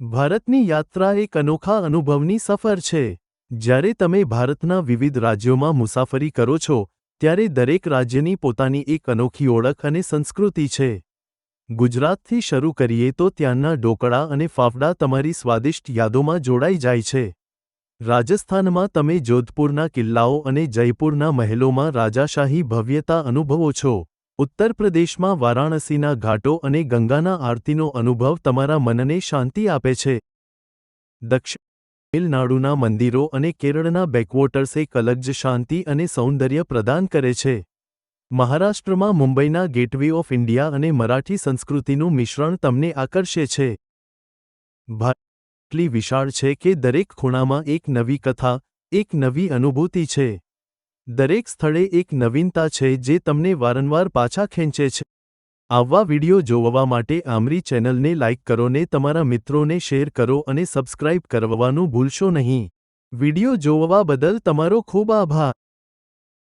ભારતની યાત્રા એક અનોખા અનુભવની સફર છે. જ્યારે તમે ભારતના વિવિધ રાજ્યોમાં મુસાફરી કરો છો, ત્યારે દરેક રાજ્યની પોતાની એક અનોખી ઓળખ અને સંસ્કૃતિ છે. ગુજરાતથી શરૂ કરીએ તો ત્યાંના ઢોકળા અને ફાફડા તમારી સ્વાદિષ્ટ યાદોમાં જોડાઈ જાય છે. રાજસ્થાનમાં તમે જોધપુરના કિલ્લાઓ અને જયપુરના મહેલોમાં રાજાશાહી ભવ્યતા અનુભવો છો. ઉત્તર પ્રદેશમાં વારાણસીના ઘાટો અને ગંગાના આરતીનો અનુભવ તમારા મનને શાંતિ આપે છે. દક્ષિણ તમિલનાડુના મંદિરો અને કેરળના બેકવોટર્સ એક જ શાંતિ અને સૌંદર્ય પ્રદાન કરે છે. મહારાષ્ટ્રમાં મુંબઈના ગેટવે ઓફ ઇન્ડિયા અને મરાઠી સંસ્કૃતિનું મિશ્રણ તમને આકર્ષે છે. ભારત એટલી વિશાળ છે કે દરેક ખૂણામાં એક નવી કથા, એક નવી અનુભૂતિ છે. દરેક સ્થળે એક નવીનતા છે જે તમને વારંવાર પાછા ખેંચે છે. આવા વિડિયો જોવા માટે આમરી ચેનલને લાઇક કરો ને તમારા મિત્રોને શેર કરો અને સબસ્ક્રાઇબ કરવાનું ભૂલશો નહીં. વિડિયો જોવા બદલ તમારો ખૂબ આભાર.